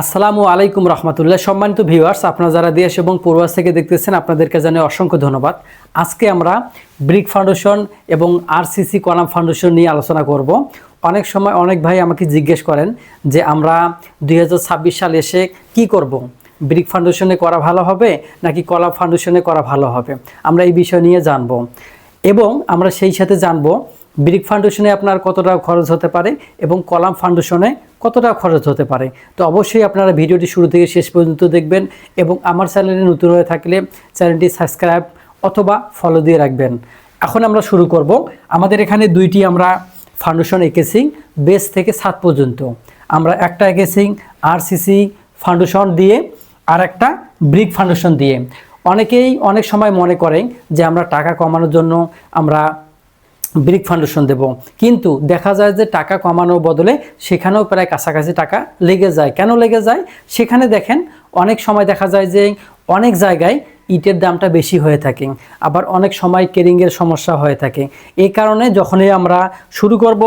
আসসালামু আলাইকুম রহমতুল্লাহ। সম্মানিত ভিউয়ার্স আপনারা যারা দেশ এবং পূর্বাস থেকে দেখতেছেন, আপনাদেরকে জানাই অসংখ্য ধন্যবাদ। আজকে আমরা ব্রিক ফাউন্ডেশন এবং আরসিসি কলাম ফাউন্ডেশন নিয়ে আলোচনা করব। অনেক সময় অনেক ভাই আমাকে জিজ্ঞেস করেন যে, আমরা দু হাজার ছাব্বিশ সাল এসে কি করব। ব্রিক ফাউন্ডেশনে করা ভালো হবে নাকি কলাম ফাউন্ডেশনে করা ভালো হবে? আমরা এই বিষয় নিয়ে জানব। এবং আমরা সেই সাথে জানব ব্রিক ফাউন্ডেশনে আপনার কত টাকা খরচ হতে পারে এবং কলাম ফাউন্ডেশনে কত টাকা খরচ হতে পারে? তো অবশ্যই আপনারা ভিডিওটি শুরু থেকে শেষ পর্যন্ত দেখবেন এবং আমার চ্যানেলে নতুন হয়ে থাকলে চ্যানেলটি সাবস্ক্রাইব অথবা ফলো দিয়ে রাখবেন। এখন আমরা শুরু করব। আমাদের এখানে দুইটি আমরা ফাউন্ডেশন এঁকেছি বেস থেকে সাত পর্যন্ত। আমরা একটা এঁকেছি আরসিসি ফাউন্ডেশন দিয়ে, আর একটা ব্রিক ফাউন্ডেশন দিয়ে। অনেকেই অনেক সময় মনে করেন যে আমরা টাকা কমানোর জন্য আমরা ব্রিক ফাউন্ডেশন দেব। কিন্তু দেখা যায় যে টাকা কমানোর বদলে সেখানেও প্রায় কাছাকাছি টাকা লেগে যায়। কেন লেগে যায়? সেখানে দেখেন অনেক সময় দেখা যায় যে অনেক জায়গায় ইটের দামটা বেশি হয়ে থাকে, আবার অনেক সময় কেরিংয়ের সমস্যা হয়ে থাকে। এই কারণে যখনই আমরা শুরু করব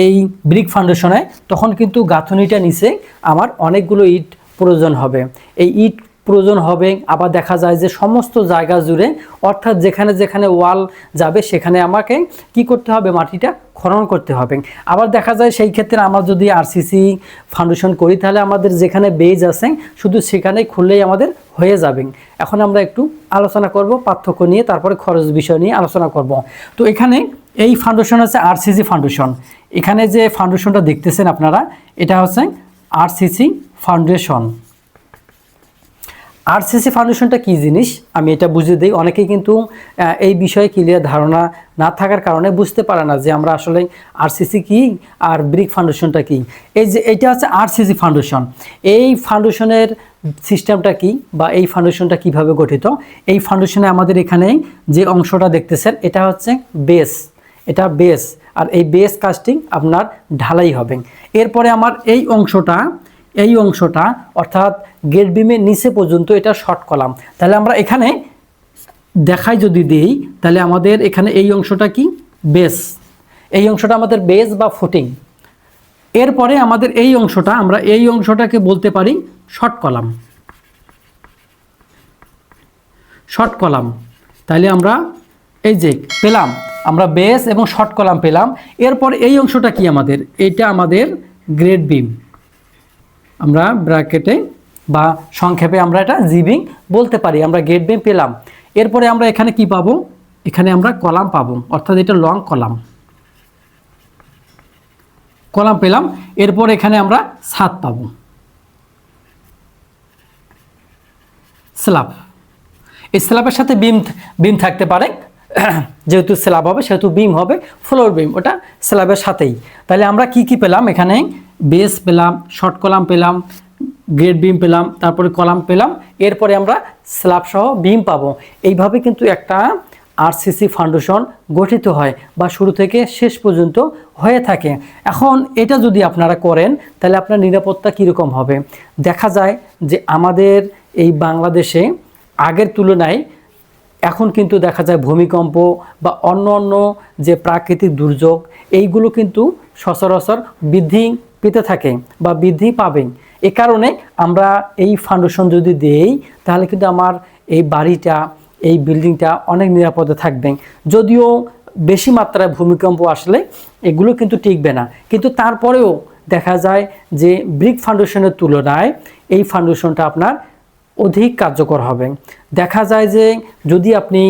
এই ব্রিক ফাউন্ডেশনে, তখন কিন্তু গাঁথনিটা নিচে আমার অনেকগুলো ইট প্রয়োজন হবে। এই ইট প্রয়োজন হবে। আবার দেখা যায় যে সমস্ত জায়গা জুড়ে, অর্থাৎ যেখানে যেখানে ওয়াল যাবে, সেখানে আমাকে কি করতে হবে? মাটিটা খনন করতে হবে। আবার দেখা যায় সেই ক্ষেত্রে আমরা যদি আরসিসি ফাউন্ডেশন করি, তাহলে আমাদের যেখানে বেজ আছে, শুধু সেখানেই খুললেই আমাদের হয়ে যাবে। এখন আমরা একটু আলোচনা করব, পার্থক্য নিয়ে, তারপরে খরচ বিষয় নিয়ে আলোচনা করব। তো এখানে এই ফাউন্ডেশন আছে আরসিসি ফাউন্ডেশন এখানে যে ফাউন্ডেশনটা দেখতেছেন আপনারা, এটা হচ্ছে আরসিসি ফাউন্ডেশন আরসিসি ফাউন্ডেশনটা কী জিনিস? আমি এটা বুঝিয়ে দিই। অনেকেই কিন্তু এই বিষয়ে ক্লিয়ার ধারণা না থাকার কারণে বুঝতে পারে না যে আমরা আসলে আরসিসি কী আর ব্রিক ফাউন্ডেশনটা কী। এই যে এটা হচ্ছে আরসিসি ফাউন্ডেশন এই ফাউন্ডেশনের সিস্টেমটা কি বা এই ফাউন্ডেশনটা কীভাবে গঠিত? এই ফাউন্ডেশনে আমাদের এখানে যে অংশটা দেখতেছেন, এটা হচ্ছে বেস এটা বেস আর এই বেস কাস্টিং আপনার ঢালাই হবে। এরপরে আমার এই অংশটা এই অংশটা, অর্থাৎ গেট বিমের নিচে পর্যন্ত এটা শর্ট কলাম তাহলে আমরা এখানে দেখাই যদি দেই, তাহলে আমাদের এখানে এই অংশটা কি? বেস এই অংশটা আমাদের বেস বা ফুটিং এরপরে আমাদের এই অংশটা, আমরা এই অংশটাকে বলতে পারি শর্ট কলাম শর্ট কলাম তাহলে আমরা এই যে পেলাম, আমরা বেস এবং শর্ট কলাম পেলাম। এরপর এই অংশটা কি আমাদের? এটা আমাদের গ্রেড বিম আমরা ব্র্যাকেটে বা সংক্ষেপে আমরা এটা জিবিং বলতে পারি, আমরা গেট বিম পেলাম। এরপরে আমরা এখানে কি পাবো? এখানে আমরা কলাম পাবো, অর্থাৎ এটা লং কলাম। কলাম পেলাম, এরপর এখানে আমরা ছাদ পাবো। স্ল্যাব এই স্ল্যাবের সাথে বিম বিম থাকতে পারে। যেহেতু স্ল্যাব হবে, সেহেতু বিম হবে ফ্লোর বিম ওটা স্ল্যাবের সাথেই। তাহলে আমরা কি কি পেলাম এখানে? বেস পেলাম শর্ট কলাম পেলাম গ্রেড বিম পেলাম, তারপরে কলাম পেলাম, এরপরে আমরা স্ল্যাব সহ বিম পাবো। এইভাবে কিন্তু একটা আরসিসি ফাউন্ডেশন গঠিত হয় বা শুরু থেকে শেষ পর্যন্ত হয়ে থাকে। এখন এটা যদি আপনারা করেন, তাহলে আপনার নিরাপত্তা কীরকম হবে? দেখা যায় যে আমাদের এই বাংলাদেশে আগের তুলনায় এখন কিন্তু দেখা যায় ভূমিকম্প বা অন্য অন্য যে প্রাকৃতিক দুর্যোগ, এইগুলো কিন্তু সচরাচর বৃদ্ধি পেতে থাকে বা বৃদ্ধি পাবে এ কারণে আমরা এই ফাউন্ডেশন যদি দেই, তাহলে কিন্তু আমার এই বাড়িটা, এই বিল্ডিংটা অনেক নিরাপদে থাকবে যদিও বেশি মাত্রায় ভূমিকম্প আসলে এগুলো কিন্তু টিকবে না। কিন্তু তারপরেও দেখা যায় যে ব্রিক ফাউন্ডেশনের তুলনায় এই ফাউন্ডেশনটা আপনার অধিক কার্যকর হবে। দেখা যায় যে যদি আপনি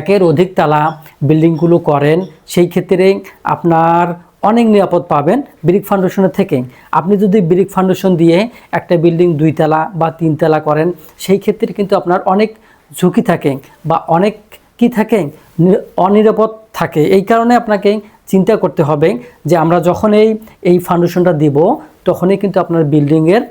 একের অধিক তালা বিল্ডিংগুলো করেন, সেই ক্ষেত্রে আপনার অনেক নিরাপদ পাবেন ব্রিক ফাউন্ডেশনের থেকে। আপনি যদি ব্রিক ফাউন্ডেশন দিয়ে একটা বিল্ডিং দুইতলা বা তিনতলা করেন, সেই ক্ষেত্রে কিন্তু আপনার অনেক ঝুঁকি থাকে বা অনেক কি থাকে? অনিরাপদ থাকে। এই কারণে আপনাকে চিন্তা করতে হবে যে আমরা যখন এই এই ফাউন্ডেশনটা দিব, তখনই কিন্তু আপনার বিল্ডিংয়ের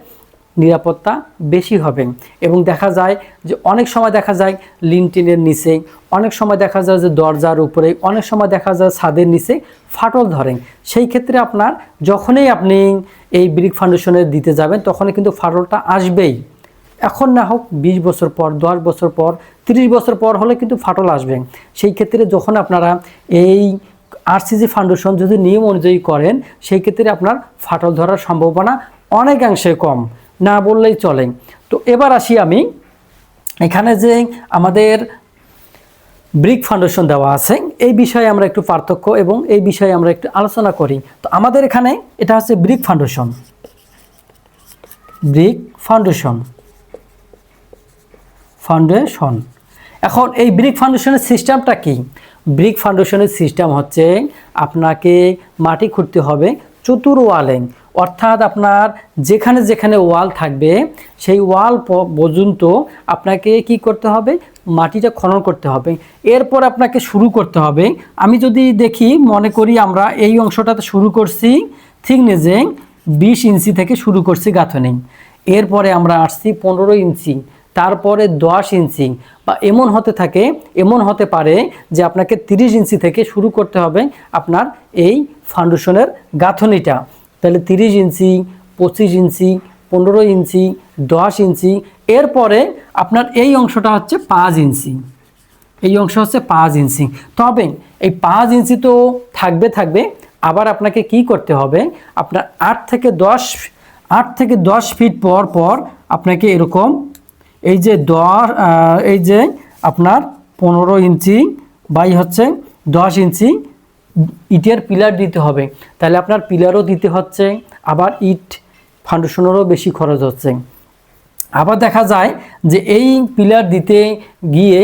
নিরাপত্তা বেশি হবে। এবং দেখা যায় যে অনেক সময় দেখা যায় লিনটিনের নিচে, অনেক সময় দেখা যায় যে দরজার উপরে, অনেক সময় দেখা যায় ছাদের নিচে ফাটল ধরেন সেই ক্ষেত্রে আপনার যখনই আপনি এই ব্রিক ফাউন্ডেশনে দিতে যাবেন, তখনই কিন্তু ফাটলটা আসবেই। এখন না হোক বিশ বছর পর, দশ বছর পর, তিরিশ বছর পর হলে কিন্তু ফাটল আসবে। সেই ক্ষেত্রে যখন আপনারা এই আরসিজি ফাউন্ডেশন যদি নিয়ম অনুযায়ী করেন, সেই ক্ষেত্রে আপনার ফাটল ধরার সম্ভাবনা অনেকাংশে কম। না বললেই চলে। তো এবার আসি আমি। এখানে যে আমাদের ব্রিক ফাউন্ডেশন দেওয়া আছে, এই বিষয়ে আমরা একটু পার্থক্য এবং এই বিষয়ে আমরা একটু আলোচনা করি। তো আমাদের এখানে এটা হচ্ছে brick foundation. Brick foundation. Foundation. এখন এই ব্রিক ফাউন্ডেশনের সিস্টেমটা কি? ব্রিক ফাউন্ডেশনের সিস্টেম হচ্ছে আপনাকে মাটি খুঁড়তে হবে চতুর ওয়ালে। অর্থাৎ আপনার যেখানে যেখানে ওয়াল থাকবে, সেই ওয়াল পর্যন্ত আপনাকে কি করতে হবে? মাটিটা খনন করতে হবে। এরপর আপনাকে শুরু করতে হবে। আমি যদি দেখি, মনে করি আমরা এই অংশটাতে শুরু করছি থিকনেসে বিশ ইঞ্চি থেকে শুরু করছি গাঁথনি। এরপরে আমরা আসছি পনেরো ইঞ্চি, তারপরে দশ ইঞ্চি বা এমন হতে থাকে, এমন হতে পারে যে আপনাকে তিরিশ ইঞ্চি থেকে শুরু করতে হবে আপনার এই ফাউন্ডেশনের গাঁথনিটা। তাহলে তিরিশ ইঞ্চি, পঁচিশ ইঞ্চি, পনেরো ইঞ্চি, দশ ইঞ্চি, এরপরে আপনার এই অংশটা হচ্ছে পাঁচ ইঞ্চি। এই অংশ হচ্ছে পাঁচ ইঞ্চি। তবে এই পাঁচ ইঞ্চি তো থাকবে থাকবে। আবার আপনাকে কি করতে হবে? আপনার আট থেকে দশ, আট থেকে দশ ফিট পর পর আপনাকে এরকম এই যে দশ এই যে আপনার পনেরো ইঞ্চি বাই হচ্ছে দশ ইঞ্চি ইটের পিলার দিতে হবে। তাহলে আপনার পিলারও দিতে হচ্ছে, আবার ইট ফাউন্ডেশনেরও বেশি খরচ হচ্ছে। আবার দেখা যায় যে এই পিলার দিতে গিয়ে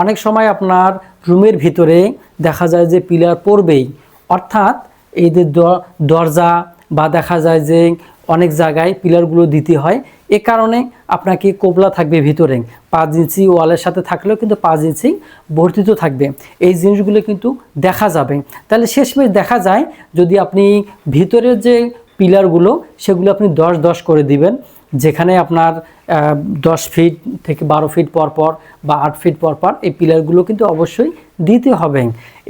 অনেক সময় আপনার রুমের ভিতরে দেখা যায় যে পিলার পড়বেই। অর্থাৎ এই যে দরজা বা দেখা যায় যে অনেক জায়গায় পিলারগুলো দিতে হয় এ কারণে আপনাকে কোবলা থাকবে ভিতরে, পাঁচ ইঞ্চি ওয়ালের সাথে থাকলেও কিন্তু পাঁচ ইঞ্চি বর্ধিত থাকবে। এই জিনিসগুলো কিন্তু দেখা যাবে। তাহলে শেষমেশ দেখা যায় যদি আপনি ভিতরের যে পিলারগুলো, সেগুলো আপনি দশ দশ করে দিবেন, যেখানে আপনার দশ ফিট থেকে বারো ফিট পর পর বা আট ফিট পর পর এই পিলারগুলো কিন্তু অবশ্যই দিতে হবে।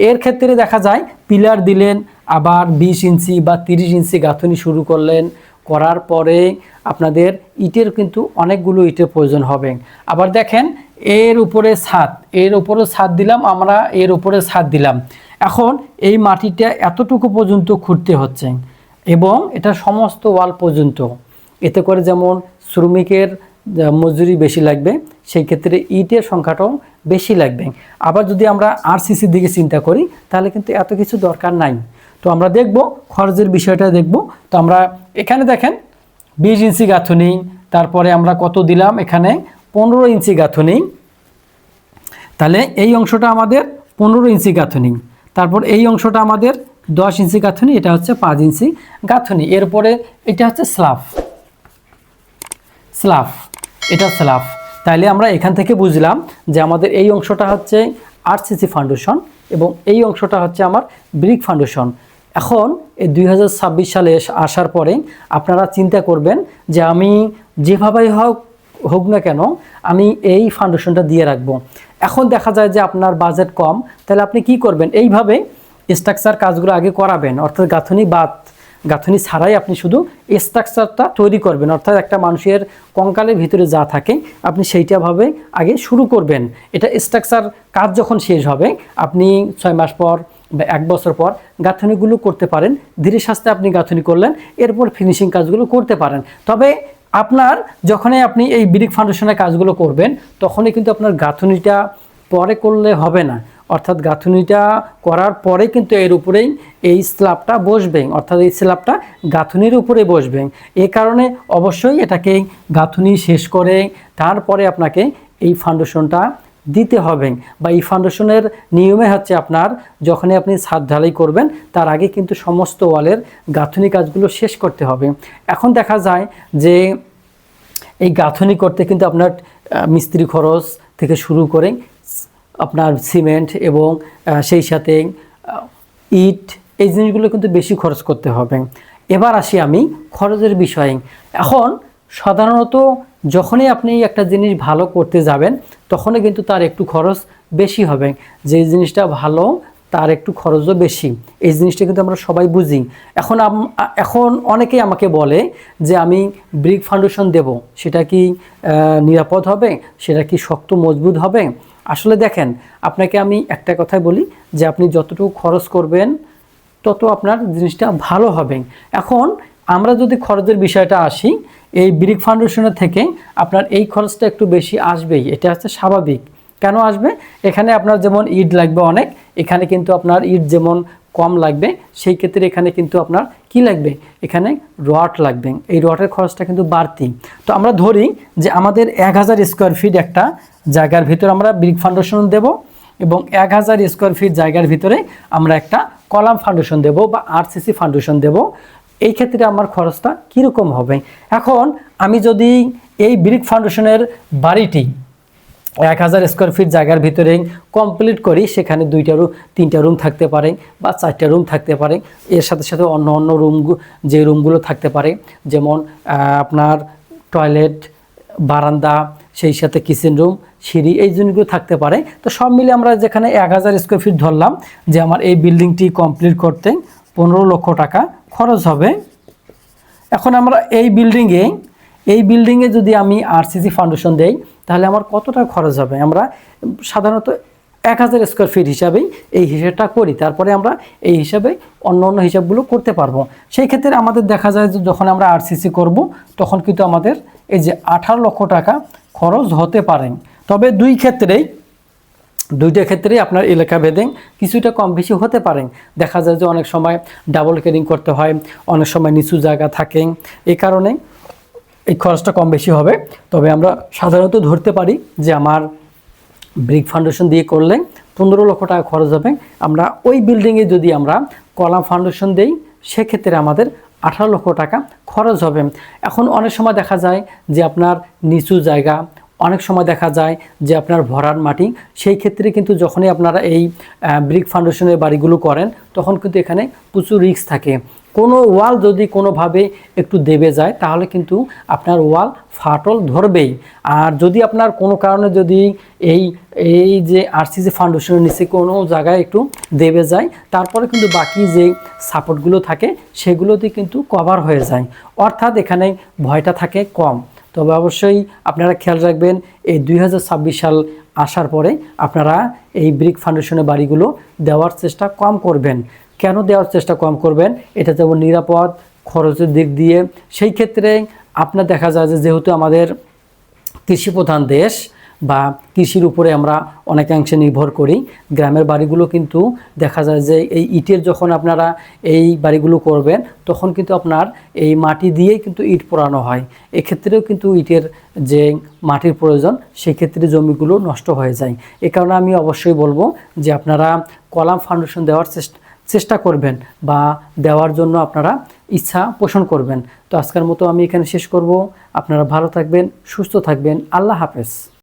এর ক্ষেত্রে দেখা যায়, পিলার দিলেন, আবার বিশ ইঞ্চি বা তিরিশ ইঞ্চি গাঁথনি শুরু করলেন করার পরে আপনাদের ইটের কিন্তু অনেকগুলো ইটের প্রয়োজন হবে। আবার দেখেন, এর উপরে ছাদ, এর উপরে ছাদ দিলাম, আমরা এর উপরে ছাদ দিলাম। এখন এই মাটিটা এতটুকু পর্যন্ত খুঁড়তে হচ্ছে এবং এটা সমস্ত ওয়াল পর্যন্ত। এতে করে যেমন শ্রমিকের মজুরি বেশি লাগবে, সেই ক্ষেত্রে ইটের সংখ্যাটাও বেশি লাগবে। আবার যদি আমরা আরসিসির দিকে চিন্তা করি, তাহলে কিন্তু এত কিছু দরকার নাই। তো আমরা দেখব, খরচের বিষয়টা দেখব। তো আমরা এখানে দেখেন, বিশ ইঞ্চি গাঁথনি, তারপরে আমরা কত দিলাম এখানে? পনেরো ইঞ্চি গাঁথনি। তাহলে এই অংশটা আমাদের পনেরো ইঞ্চি গাঁথনি। তারপর এই অংশটা আমাদের দশ ইঞ্চি গাঁথনি, এটা হচ্ছে পাঁচ ইঞ্চি গাঁথনি। এরপরে এটা হচ্ছে স্লাফ। স্লাফ, এটা স্লাফ। তাইলে আমরা এখান থেকে বুঝলাম যে আমাদের এই অংশটা হচ্ছে আরসিসি ফাউন্ডেশন এবং এই অংশটা হচ্ছে আমার ব্রিক ফাউন্ডেশন। এখন এই দুই হাজার ছাব্বিশ সালে আসার পরে আপনারা চিন্তা করবেন যে আমি যেভাবেই হোক হোক না কেন আমি এই ফাউন্ডেশনটা দিয়ে রাখব। এখন দেখা যায় যে আপনার বাজেট কম, তাহলে আপনি কি করবেন? এইভাবে স্ট্রাকচার কাজগুলো আগে করাবেন, অর্থাৎ গাঁথনি বাদ গাঁথনি ছাড়াই আপনি শুধু স্ট্রাকচারটা তৈরি করবেন, অর্থাৎ একটা মানুষের কঙ্কালের ভিতরে যা থাকে আপনি সেইটাভাবে আগে শুরু করবেন। এটা স্ট্রাকচার কাজ যখন শেষ হবে, আপনি ছয় মাস পর বা এক বছর পর গাঁথনিগুলো করতে পারেন। ধীরে সাস্তে আপনি গাঁথনি করলেন, এরপর ফিনিশিং কাজগুলো করতে পারেন। তবে আপনার যখনই আপনি এই ব্রিক ফাউন্ডেশনের কাজগুলো করবেন, তখনই কিন্তু আপনার গাঁথনিটা পরে করলে হবে না। অর্থাৎ গাঁথনিটা করার পরে কিন্তু এর উপরেই এই স্ল্যাবটা বসবে। অর্থাৎ এই স্ল্যাবটা গাঁথনির উপরে বসবে। এ কারণে অবশ্যই এটাকে গাঁথনি শেষ করে তারপরে আপনাকে এই ফাউন্ডেশনটা দিতে হবে। বা এই ফাউন্ডেশনের নিয়মে হচ্ছে আপনার যখনই আপনি ছাদ ঢালাই করবেন, তার আগে কিন্তু সমস্ত ওয়ালের গাঁথনি কাজগুলো শেষ করতে হবে। এখন দেখা যায় যে এই গাঁথনি করতে কিন্তু আপনার মিস্ত্রি খরচ থেকে শুরু করে আপনার সিমেন্ট এবং সেই সাথে ইট, এই জিনিসগুলো কিন্তু বেশি খরচ করতে হবে। এবার আসি আমি খরচের বিষয়ে। এখন সাধারণত যখনই আপনি একটা জিনিস ভালো করতে যাবেন, তখনই কিন্তু তার একটু খরচ বেশি হবে। যে জিনিসটা ভালো, তার একটু খরচও বেশি। এই জিনিসটা কিন্তু আমরা সবাই বুঝি। এখন এখন অনেকেই আমাকে বলে যে, আমি ব্রিক ফাউন্ডেশন দেব। সেটা কি নিরাপদ হবে? সেটা কি শক্ত, মজবুত হবে? আসলে দেখেন, আপনাকে আমি একটা কথাই বলি যে, আপনি যতটুকু খরচ করবেন, তত আপনার জিনিসটা ভালো হবে। এখন আমরা যদি খরচের বিষয়টা আসি, এই ব্রিক ফাউন্ডেশনের থেকে আপনার এই খরচটা একটু বেশি আসবেই, এটা হচ্ছে স্বাভাবিক। কেন আসবে? এখানে আপনার যেমন ইট লাগবে অনেক, এখানে কিন্তু আপনার ইট যেমন কম লাগবে, সেই ক্ষেত্রে এখানে কিন্তু আপনার কি লাগবে? এখানে রড লাগবে, এই রডের খরচটা কিন্তু বাড়তি। তো আমরা ধরি যে আমাদের এক হাজার স্কোয়ার ফিট একটা জায়গার ভিতরে আমরা ব্রিক ফাউন্ডেশন দেব এবং এক হাজার স্কোয়ার ফিট জায়গার ভিতরে আমরা একটা কলাম ফাউন্ডেশন দেব বা আরসিসি ফাউন্ডেশন দেব। এই ক্ষেত্রে আমার খরচটা কীরকম হবে? এখন আমি যদি এই ব্রিক ফাউন্ডেশনের বাড়িটি এক হাজার স্কোয়ার ফিট জায়গার ভিতরে কমপ্লিট করি, সেখানে দুইটা রুম তিনটা রুম থাকতে পারে বা চারটা রুম থাকতে পারে। এর সাথে সাথে অন্য অন্য রুম যে রুমগুলো থাকতে পারে, যেমন আপনার টয়লেট বারান্দা, সেই সাথে কিচেন রুম সিঁড়ি, এই জিনিসগুলো থাকতে পারে। তো সব মিলে আমরা যেখানে এক হাজার স্কোয়ার ফিট ধরলাম, যে আমার এই বিল্ডিংটি কমপ্লিট করতে পনেরো লক্ষ টাকা খরচ হবে। এখন আমরা এই বিল্ডিংয়ে এই বিল্ডিংয়ে যদি আমি আরসিসি ফাউন্ডেশন দেই, তাহলে আমার কতটা খরচ হবে? আমরা সাধারণত এক হাজার স্কোয়ার ফিট হিসাবেই এই হিসাবটা করি। তারপরে আমরা এই হিসাবে অন্য অন্য হিসাবগুলো করতে পারব। সেই ক্ষেত্রে আমাদের দেখা যায় যে যখন আমরা আরসিসি করব, তখন কিন্তু আমাদের এই যে আঠারো লক্ষ টাকা খরচ হতে পারেন তবে দুই ক্ষেত্রেই দুইটা ক্ষেত্রেই আপনার এলাকা ভেদে কিছুটা কম বেশি হতে পারে। দেখা যায় যে অনেক সময় ডাবল কেরিং করতে হয়, অনেক সময় নিচু জায়গা থাকে। এই কারণে এই খরচটা কম বেশি হবে। তবে আমরা সাধারণত ধরতে পারি যে আমার ব্রিক ফাউন্ডেশন দিয়ে করলে পনেরো লক্ষ টাকা খরচ হবে। আমরা ওই বিল্ডিংয়ে যদি আমরা কলাম ফাউন্ডেশন দেই, সেক্ষেত্রে আমাদের আঠারো লক্ষ টাকা খরচ হবে। এখন অনেক সময় দেখা যায় যে আপনার নিচু জায়গা অনেক সময় দেখা যায় যে আপনার ভরার মাটি, সেই ক্ষেত্রে কিন্তু যখনই আপনারা এই ব্রিক ফাউন্ডেশনের বাড়িগুলো করেন, তখন কিন্তু এখানে প্রচুর রিস্ক থাকে। কোনো ওয়াল যদি কোনোভাবে একটু দেবে যায়, তাহলে কিন্তু আপনার ওয়াল ফাটল ধরবেই। আর যদি আপনার কোনো কারণে যদি এই এই যে আরসিসি ফাউন্ডেশনের নিচে কোনো জায়গায় একটু দেবে যায়, তারপরে কিন্তু বাকি যে সাপোর্টগুলো থাকে, সেগুলোতে কিন্তু কভার হয়ে যায়। অর্থাৎ এখানে ভয়টা থাকে কম। তবে অবশ্যই আপনারা খেয়াল রাখবেন, এই দুই হাজার ছাব্বিশ সাল আসার পরে আপনারা এই ব্রিক ফাউন্ডেশনের বাড়িগুলো দেওয়ার চেষ্টা কম করবেন। কেন দেওয়ার চেষ্টা কম করবেন? এটা যেমন নিরাপদ, খরচের দিক দিয়ে। সেই ক্ষেত্রে আপনার দেখা যায় যে যেহেতু আমাদের কৃষিপ্রধান দেশ বা কৃষির উপরে আমরা অনেকাংশে নির্ভর করি। গ্রামের বাড়িগুলো কিন্তু দেখা যায় যে এই ইটের যখন আপনারা এই বাড়িগুলো করবেন, তখন কিন্তু আপনার এই মাটি দিয়েই কিন্তু ইট পোড়ানো হয়। এক্ষেত্রেও কিন্তু ইটের যে মাটির প্রয়োজন, সেক্ষেত্রে জমিগুলো নষ্ট হয়ে যায়। এ কারণে আমি অবশ্যই বলব যে আপনারা কলাম ফাউন্ডেশন দেওয়ার চেষ্টা চেষ্টা করবেন বা দেওয়ার জন্য আপনারা ইচ্ছা পোষণ করবেন। তো আজকের মতো আমি এখানে শেষ করব। আপনারা ভালো থাকবেন, সুস্থ থাকবেন। আল্লাহ হাফেজ।